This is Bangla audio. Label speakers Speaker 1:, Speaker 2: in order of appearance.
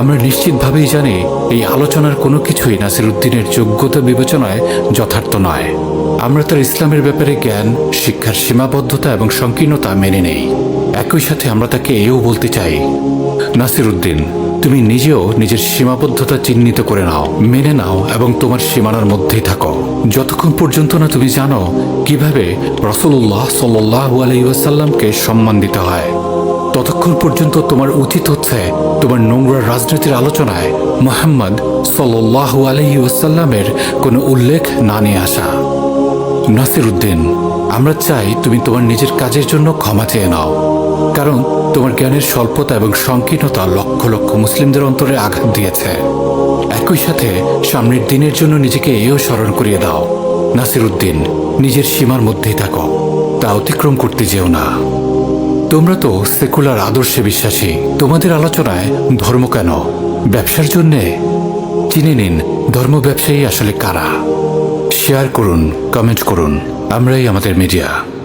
Speaker 1: আমরা নিশ্চিতভাবেই জানি এই আলোচনার কোনো কিছুই নাসির উদ্দিনের যোগ্যতা বিবেচনায় যথার্থ নয়। আমরা তার ইসলামের ব্যাপারে জ্ঞান, শিক্ষার সীমাবদ্ধতা এবং সংকীর্ণতা মেনে নেই। একই সাথে আমরা তাকে এও বলতে চাই নাসির উদ্দিন তুমি নিজেও নিজের সীমাবদ্ধতা চিহ্নিত করে নাও, মেনে নাও এবং তোমার সীমানার মধ্যেই থাকো। যতক্ষণ পর্যন্ত না তুমি জানো কীভাবে রসুল্লাহ সাল্লাহ আলহিউসাল্লামকে সম্মান দিতে হয়। ততক্ষণ পর্যন্ত তোমার উচিত হচ্ছে, তোমার নোংরা রাজনীতির আলোচনায় মোহাম্মদ সাল্লাহ আলহি ওয়াসাল্লামের কোনো উল্লেখ না নিয়ে আসা। নাসির উদ্দিন আমরা চাই তুমি তোমার নিজের কাজের জন্য ক্ষমা চেয়ে নাও, কারণ তোমার জ্ঞানের স্বল্পতা এবং সংকীর্ণতা লক্ষ লক্ষ মুসলিমদের অন্তরে আঘাত দিয়েছে। একই সাথে সামনের দিনের জন্য নিজেকে এও স্মরণ করিয়ে দাও। নাসির উদ্দিন নিজের সীমার মধ্যেই থাকো, তা অতিক্রম করতে যেও না। তোমরা তো সেকুলার আদর্শে বিশ্বাসী। তোমাদের আলোচনায় ধর্ম কেন? ব্যবসার জন্যে? চিনে নিন, ধর্ম ব্যবসায়ী আসলে কারা? শেয়ার করুন কমেন্ট করুন। আমরাই আমাদের মিডিয়া